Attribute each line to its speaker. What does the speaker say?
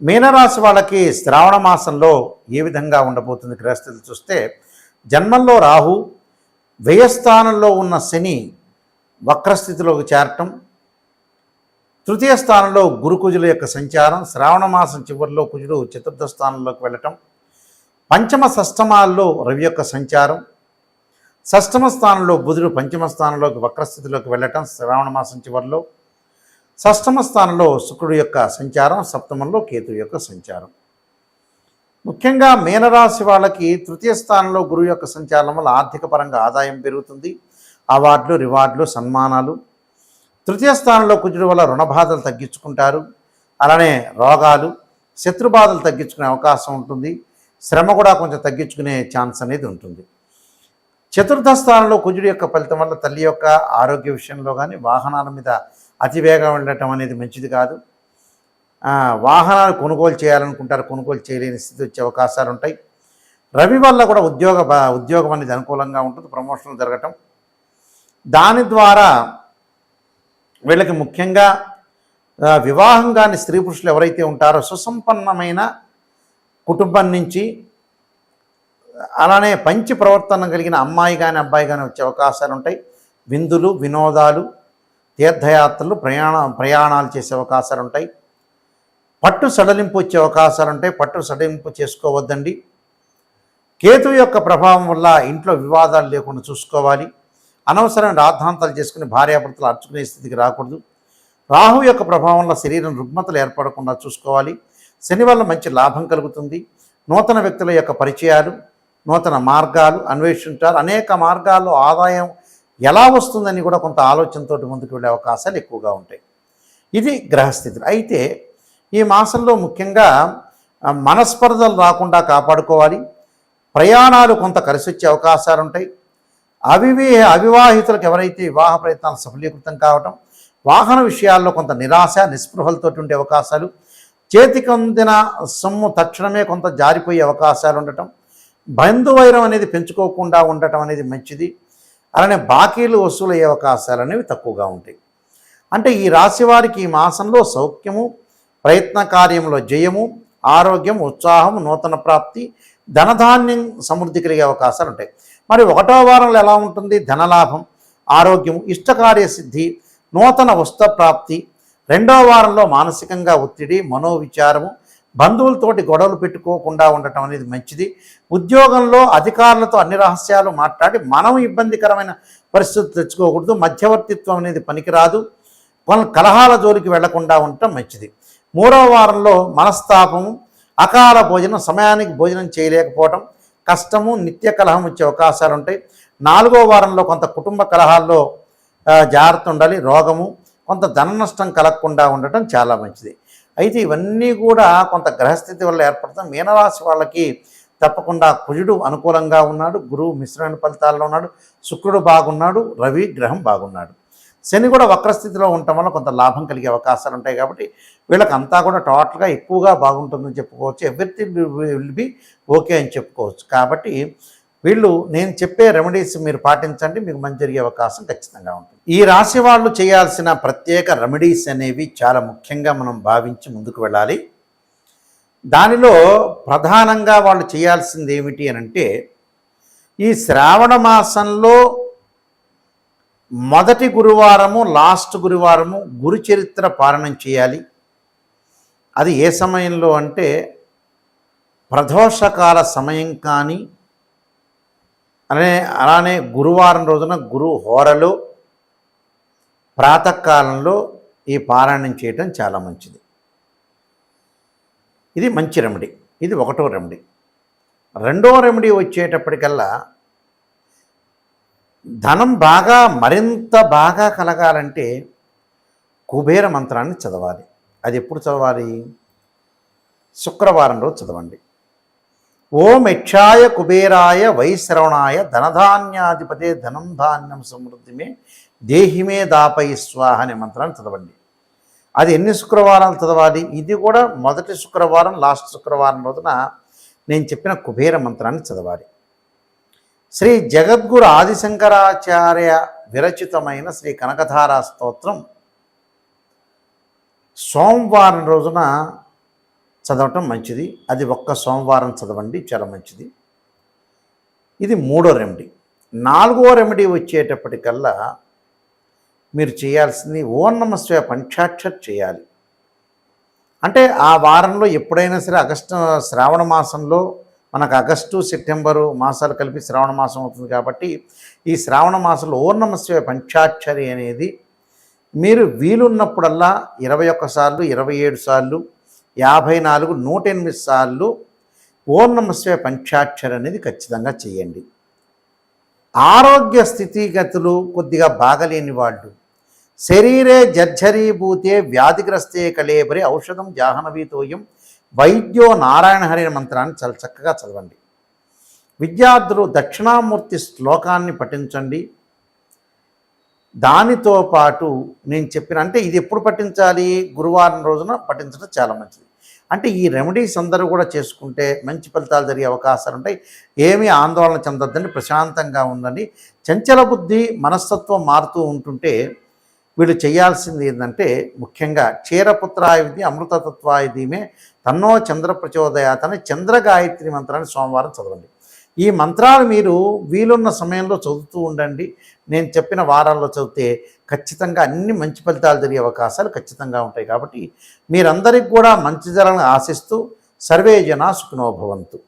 Speaker 1: మీనరాశి వాళ్ళకి శ్రావణ మాసంలో ఏ విధంగా ఉండబోతుంది గ్రహస్థితి చూస్తే జన్మంలో రాహు వ్యయస్థానంలో ఉన్న శని వక్రస్థితిలోకి చేరటం తృతీయ స్థానంలో గురు కుజుల యొక్క సంచారం శ్రావణ మాసం చివరిలో కుజుడు చతుర్థ స్థానంలోకి వెళ్ళటం పంచమ షష్టమాల్లో రవి యొక్క సంచారం షష్టమ స్థానంలో బుధుడు పంచమ స్థానంలోకి వక్రస్థితిలోకి వెళ్ళటం శ్రావణ మాసం చివరిలో షష్టమ స్థానంలో శుక్రుడు యొక్క సంచారం సప్తమంలో కేతు యొక్క సంచారం. ముఖ్యంగా మీనరాశి వాళ్ళకి తృతీయ స్థానంలో గురువు యొక్క సంచారం వల్ల ఆర్థిక పరంగా ఆదాయం పెరుగుతుంది. అవార్డులు రివార్డులు సన్మానాలు. తృతీయ స్థానంలో కుజుడు వల్ల రుణబాధలు తగ్గించుకుంటారు. అలానే రోగాలు శత్రుబాధలు తగ్గించుకునే అవకాశం ఉంటుంది. శ్రమ కూడా కొంచెం తగ్గించుకునే ఛాన్స్ అనేది ఉంటుంది. చతుర్థ స్థానంలో కుజుడు యొక్క ఫలితం వల్ల తల్లి యొక్క ఆరోగ్య విషయంలో కానీ వాహనాల మీద అతివేగం వెళ్ళటం అనేది మంచిది కాదు. వాహనాలు కొనుగోలు చేయాలనుకుంటారు కొనుగోలు చేయలేని స్థితి వచ్చే అవకాశాలు ఉంటాయి. రవి వల్ల కూడా ఉద్యోగ బ- ఉద్యోగం అనేది అనుకూలంగా ఉంటుంది ప్రమోషన్లు జరగటం. దాని ద్వారా వీళ్ళకి ముఖ్యంగా వివాహం కాని స్త్రీ పురుషులు ఎవరైతే ఉంటారో సుసంపన్నమైన కుటుంబం నుంచి అలానే పంచి ప్రవర్తన కలిగిన అమ్మాయి కానీ అబ్బాయి కానీ వచ్చే అవకాశాలు ఉంటాయి. విందులు వినోదాలు తీర్థయాత్రలు ప్రయాణ ప్రయాణాలు చేసే అవకాశాలు ఉంటాయి. పట్టు సడలింపు వచ్చే అవకాశాలు ఉంటాయి. పట్టు సడలింపు చేసుకోవద్దండి. కేతు యొక్క ప్రభావం వల్ల ఇంట్లో వివాదాలు లేకుండా చూసుకోవాలి. అనవసరమైన రాద్ధాంతాలు చేసుకుని భార్యాభర్తలు అర్చుకునే స్థితికి రాకూడదు. రాహు యొక్క ప్రభావం వల్ల శరీరం రుగ్మతలు ఏర్పడకుండా చూసుకోవాలి. శని వల్ల మంచి లాభం కలుగుతుంది. నూతన వ్యక్తుల యొక్క పరిచయాలు నూతన మార్గాలు అన్వేషించారు. అనేక మార్గాల్లో ఆదాయం ఎలా వస్తుందని కూడా కొంత ఆలోచనతో ముందుకు వెళ్ళే అవకాశాలు ఎక్కువగా ఉంటాయి. ఇది గ్రహస్థితులు. అయితే ఈ మాసంలో ముఖ్యంగా మనస్పర్ధలు రాకుండా కాపాడుకోవాలి. ప్రయాణాలు కొంత కలిసి వచ్చే అవకాశాలు ఉంటాయి. అవివే అవివాహితులకు ఎవరైతే వివాహ ప్రయత్నాలు సఫలీకృతం కావటం వాహన విషయాల్లో కొంత నిరాశ నిస్పృహలతో ఉండే అవకాశాలు చేతికి అందిన సొమ్ము తక్షణమే కొంత జారిపోయే అవకాశాలు ఉండటం బంధువైరం అనేది పెంచుకోకుండా ఉండటం అనేది మంచిది. అలానే బాకీలు వసూలయ్యే అవకాశాలు అనేవి తక్కువగా ఉంటాయి. అంటే ఈ రాశి వారికి ఈ మాసంలో సౌఖ్యము ప్రయత్న కార్యంలో జయము ఆరోగ్యం ఉత్సాహం నూతన ప్రాప్తి ధనధాన్యం సమృద్ధి కలిగే అవకాశాలు ఉంటాయి. మరి ఒకటో వారంలో ఎలా ఉంటుంది? ధనలాభం ఆరోగ్యం ఇష్టకార్య సిద్ధి నూతన వస్త్ర ప్రాప్తి రెండో వారంలో మానసికంగా ఒత్తిడి మనోవిచారము బంధువులతోటి గొడవలు పెట్టుకోకుండా ఉండటం అనేది మంచిది. ఉద్యోగంలో అధికారులతో అన్ని రహస్యాలు మాట్లాడి మనం ఇబ్బందికరమైన పరిస్థితి తెచ్చుకోకూడదు. మధ్యవర్తిత్వం అనేది పనికిరాదు. కొన్ని కలహాల జోలికి వెళ్ళకుండా ఉండటం మంచిది. మూడవ వారంలో మనస్తాపము అకాల భోజనం సమయానికి భోజనం చేయలేకపోవటం కష్టము నిత్య కలహం వచ్చే అవకాశాలు ఉంటాయి. నాలుగో వారంలో కొంత కుటుంబ కలహాల్లో జాగ్రత్త ఉండాలి. రోగము కొంత ధన నష్టం కలగకుండా ఉండటం చాలా మంచిది. అయితే ఇవన్నీ కూడా కొంత గ్రహస్థితి వల్ల ఏర్పడతాం. మీనరాశి వాళ్ళకి తప్పకుండా కుజుడు అనుకూలంగా ఉన్నాడు గురువు మిశ్రమైన ఫలితాల్లో ఉన్నాడు శుక్రుడు బాగున్నాడు రవి గ్రహం బాగున్నాడు. శని కూడా వక్రస్థితిలో ఉండటం వల్ల కొంత లాభం కలిగే అవకాశాలు ఉంటాయి కాబట్టి వీళ్ళకి అంతా కూడా టోటల్గా ఎక్కువగా బాగుంటుందని చెప్పుకోవచ్చు. ఎవ్రీథింగ్ విల్ బి ఓకే అని చెప్పుకోవచ్చు. కాబట్టి వీళ్ళు నేను చెప్పే రెమెడీస్ మీరు పాటించండి మీకు మంచి జరిగే అవకాశం ఖచ్చితంగా ఉంటుంది. ఈ రాశి వాళ్ళు చేయాల్సిన ప్రత్యేక రెమెడీస్ అనేవి చాలా ముఖ్యంగా మనం భావించి ముందుకు వెళ్ళాలి. దానిలో ప్రధానంగా వాళ్ళు చేయాల్సింది ఏమిటి అని అంటే ఈ శ్రావణ మాసంలో మొదటి గురువారము లాస్ట్ గురువారము గురు చరిత్ర పాలనం చేయాలి. అది ఏ సమయంలో అంటే ప్రదోషకాల సమయం కానీ అలానే అలానే గురువారం రోజున గురు హోరలు ప్రాతకాలంలో ఈ పారాయణం చేయటం చాలా మంచిది. ఇది మంచి రెమెడీ. ఇది ఒకటో రెమెడీ. రెండో రెమెడీ వచ్చేటప్పటికల్లా ధనం బాగా మరింత బాగా కలగాలంటే కుబేర మంత్రాన్ని చదవాలి. అది ఎప్పుడు చదవాలి? శుక్రవారం రోజు చదవండి. ఓం యక్షాయ కుబేరాయ వైశ్రవణాయ ధనధాన్యాధిపతే ధనం ధాన్యం సమృద్ధిమే దేహిమే దాపై స్వాహ అనే మంత్రాన్ని చదవండి. అది ఎన్ని శుక్రవారాలు చదవాలి? ఇది కూడా మొదటి శుక్రవారం లాస్ట్ శుక్రవారం రోజున నేను చెప్పిన కుబేర మంత్రాన్ని చదవాలి. శ్రీ జగద్గురు ఆదిశంకరాచార్య విరచితమైన శ్రీ కనకధారా స్తోత్రం సోమవారం రోజున చదవటం మంచిది. అది ఒక్క సోమవారం చదవండి చాలా మంచిది. ఇది మూడో రెమెడీ నాలుగో రెమెడీ వచ్చేటప్పటికల్లా మీరు చేయాల్సింది ఓం నమస్వ పంచాక్షర్ చేయాలి. అంటే ఆ వారంలో ఎప్పుడైనా సరే ఆగస్టు శ్రావణ మాసంలో మనకు ఆగస్టు సెప్టెంబరు మాసాలు కలిపి శ్రావణ మాసం అవుతుంది కాబట్టి ఈ శ్రావణ మాసంలో ఓర్ణమస్వ పంచాక్షరి అనేది మీరు వీలున్నప్పుడల్లా ఇరవై ఒక్క సార్లు ఇరవై ఏడు సార్లు యాభై నాలుగు నూట ఎనిమిది సార్లు ఓం నమస్వే పంచాక్షరి అనేది ఖచ్చితంగా చేయండి. ఆరోగ్య స్థితిగతులు కొద్దిగా బాగలేని వాళ్ళు. శరీరే జర్జరీభూతే వ్యాధిగ్రస్తే కళేబరి ఔషధం జాహ్నవీతోయం వైద్యో నారాయణ హరి మంత్రాన్ని చాలా చక్కగా చదవండి. విద్యార్థులు దక్షిణామూర్తి శ్లోకాన్ని పఠించండి. దానితో పాటు నేను చెప్పిన అంటే ఇది ఎప్పుడు పఠించాలి? గురువారం రోజున పఠించడం చాలా మంచిది. అంటే ఈ రెమెడీస్ అందరూ కూడా చేసుకుంటే మంచి ఫలితాలు జరిగే అవకాశాలు ఉంటాయి. ఏమీ ఆందోళన చెందొద్దండి ప్రశాంతంగా ఉండండి. చంచల బుద్ధి మనస్తత్వం మారుతూ ఉంటుంటే వీళ్ళు చేయాల్సింది ఏంటంటే ముఖ్యంగా క్షీరపుత్రాయుధి అమృతతత్వాయుధిమే తన్నో చంద్ర ప్రచోదయాతని అని చంద్ర గాయత్రి మంత్రాన్ని సోమవారం చదవండి. ఈ మంత్రాలు మీరు వీలున్న సమయంలో చదువుతూ ఉండండి. నేను చెప్పిన వారాల్లో చదివితే ఖచ్చితంగా అన్ని మంచి ఫలితాలు జరిగే అవకాశాలు ఖచ్చితంగా ఉంటాయి కాబట్టి మీరందరికీ కూడా మంచి జరగని ఆశిస్తూ సర్వే జన సుఖనోభవంతు